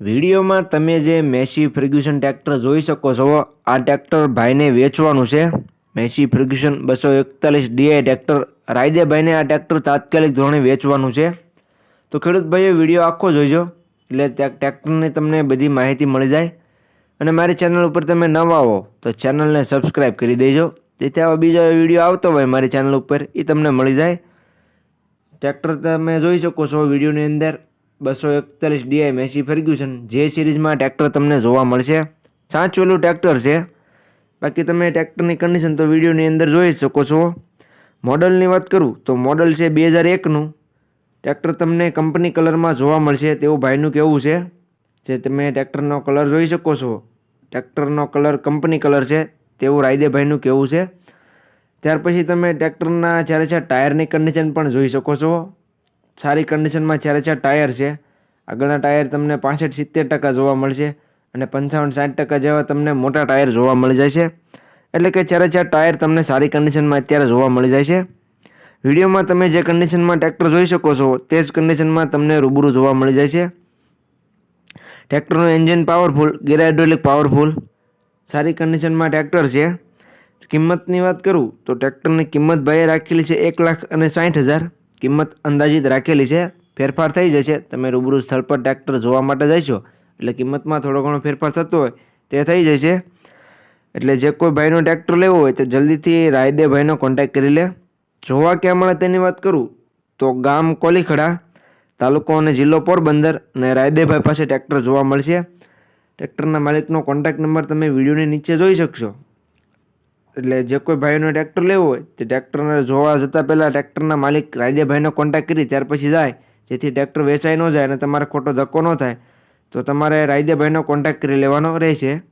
વિડીયોમાં તમે જે મેસી ફર્ગ્યુસન ટ્રેક્ટર જોઈ શકો છો, આ ટ્રેક્ટર ભાઈને વેચવાનું છે. મેસી ફર્ગ્યુસન બસો એકતાલીસ ડીઆઈ ટ્રેક્ટર, રાયદેભાઈને આ ટ્રેક્ટર તાત્કાલિક ધોરણે વેચવાનું છે. તો ખેડૂત ભાઈઓ વીડિયો આખો જોઈજો એટલે ટ્રેક્ટરની તમને બધી માહિતી મળી જાય. અને મારી ચેનલ ઉપર તમે નવા હો, તો ચેનલને સબસ્ક્રાઈબ કરી દેજો. જેથી આવા બીજો વીડિયો આવતો હોય મારી ચેનલ ઉપર એ તમને મળી જાય. ટ્રેક્ટર તમે જોઈ શકો છો વિડીયોની અંદર. બસો એકતાલીસ ડીઆઈ મેસી ફર્ગ્યુસન. જે સિરીઝમાં ટ્રેક્ટર તમને જોવા મળશે. સાચવેલું ટ્રેક્ટર છે. બાકી તમે ટ્રેક્ટરની કન્ડિશન તો વિડીયોની અંદર જોઈ શકો છો. મોડલની વાત કરું તો મોડલ છે બે હજાર એકનું. ટ્રેક્ટર તમને કંપની કલરમાં જોવા મળશે તેવું ભાઈનું કહેવું છે. જે તમે ટ્રેક્ટરનો કલર જોઈ શકો છો. ટ્રેક્ટરનો કલર કંપની કલર છે તેવું રાયદેભાઈનું કહેવું છે. ત્યાર પછી તમે ટ્રેક્ટરના ચારે ચાર ટાયરની કન્ડિશન પણ જોઈ શકો છો. સારી કન્ડિશનમાં ચારે ચાર ટાયર છે. આગળના ટાયર તમને પાસઠ, સિત્તેર ટકા જોવા મળશે અને પંચાવન, સાઠ ટકા જેવા તમને મોટા ટાયર જોવા મળી જાય છે. એટલે કે ચારે ચાર ટાયર તમને સારી કન્ડિશનમાં અત્યારે જોવા મળી જાય છે. વિડીયોમાં તમે જે કન્ડિશનમાં ટ્રેક્ટર જોઈ શકો છો, તે જ કન્ડિશનમાં તમને રૂબરૂ જોવા મળી જાય છે. ટ્રેક્ટરનું engine powerful gear hydraulic powerful સારી કન્ડિશનમાં ટ્રેક્ટર છે. કિંમતની વાત કરું તો ટ્રેક્ટરની કિંમત ભાઈએ રાખેલી છે એક લાખ અને સાઠ હજાર. કિંમત અંદાજિત રાખેલી છે, ફેરફાર થઈ જશે. તમે રૂબરૂ સ્થળ પર ટ્રેક્ટર જોવા માટે જશો એટલે કિંમતમાં થોડો ઘણો ફેરફાર થતો હોય તે થઈ જશે. એટલે જે કોઈ ભાઈનો ટ્રેક્ટર લેવો હોય તો જલ્દીથી રાયદે ભાઈનો કોન્ટેક્ટ કરી લે. જોવા ક્યાં મળે તેની વાત કરું, તો ગામ કોલીખડા, તાલુકો અને જિલ્લો પોરબંદર અને રાયદેભાઈ પાસે ટ્રેક્ટર જોવા મળશે. ટ્રેક્ટરના માલિકનો કોન્ટેક્ટ નંબર તમે વિડીયોની નીચે જોઈ શકશો. એટલે જે કોઈ ભાઈનો ટ્રેક્ટર લેવો હોય, તે ટ્રેક્ટરને જોવા જતાં પહેલાં ટ્રેક્ટરના માલિક રાયદેભાઈનો કોન્ટેક્ટ કરી, ત્યાર પછી જાય. જેથી ટ્રેક્ટર વેચાઈ ન જાય અને તમારે ખોટો ધક્કો ન થાય. તો તમારે રાયદેભાઈનો કોન્ટેક્ટ કરી લેવાનો રહેશે.